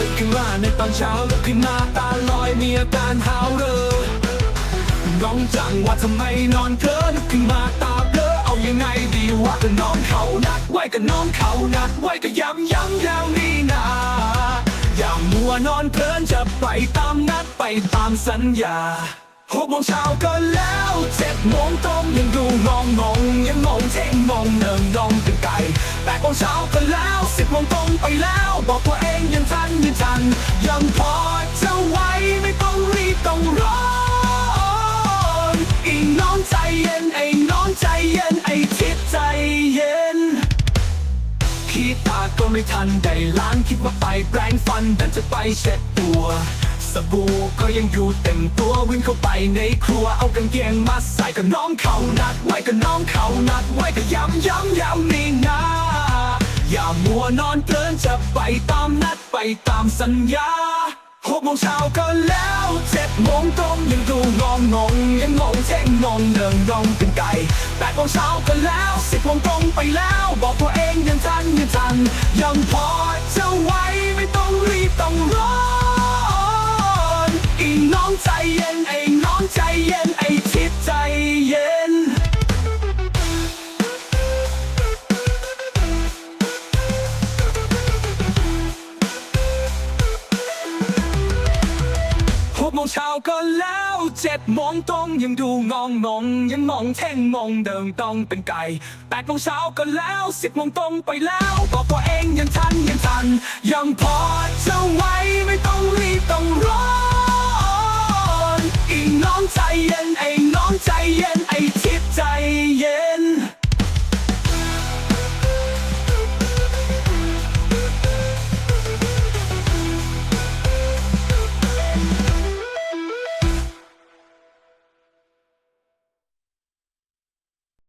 ตื่นขึ้นมาในตอนเช้าลุกขึ้นมาตาลอยมีอาการหาวเรอน้องจังว่าทำไมนอนเพลอลุกขึ้นมาตาเบลอเอายังไงดีวะก็น้องเขานัดไว้ก็น้องเขานัดไว้ก็ย้ำย้ำแล้วนี่นาอย่ามัวนอนเพลินจะไปตามนัดไปตามสัญญาหกโมงเช้าก็แล้วเจ็ดโมงตรงยังดูงงงงยังงงเท่งมองเนิงนองเป็นไก่ แปดโมงเช้าก็แล้วสิบโมงตรงไปแล้ว บอกตัวเองยังทันยังทัน ยังพอจะไหวไม่ต้องรีบต้องร้อนอีน้องใจเย็นไอ้น้องใจเย็นไอ้ทิศใจเย็นคิดตาก็ไม่ทันได้ล้างคิดว่าไปแปรงฟันแต่จะไปเช็ดตัวสบู่ก็ยังอยู่เต็มตัววิ่งเข้าไปในครัวเอากางเกงมาใส่กับน้องเขานัดไว้กับน้องเขานัดไว้กับย้ำย้ำย้ำนี่ นอนอนเกินจะไปตามนัดไปตามสัญญาหกโมงเช้าก็แล้วเจ็ดโมงตรงยังดูงงงงยังงงเท่งงงเนิงนองเป็นไก่แปดโมงเช้าก็แล้วสิบโมงตรงไปแล้ว บอกตัวเองยังทันยังทันยังพอ งเช้าก็แล้วเจ็ดโมงตรงยังดูงองงงยังมองเท่งมองเดิมต้องเป็นไก่แปดโมงเช้าก็แล้วสิบโมงตรงไปแล้วบอกตัวเอง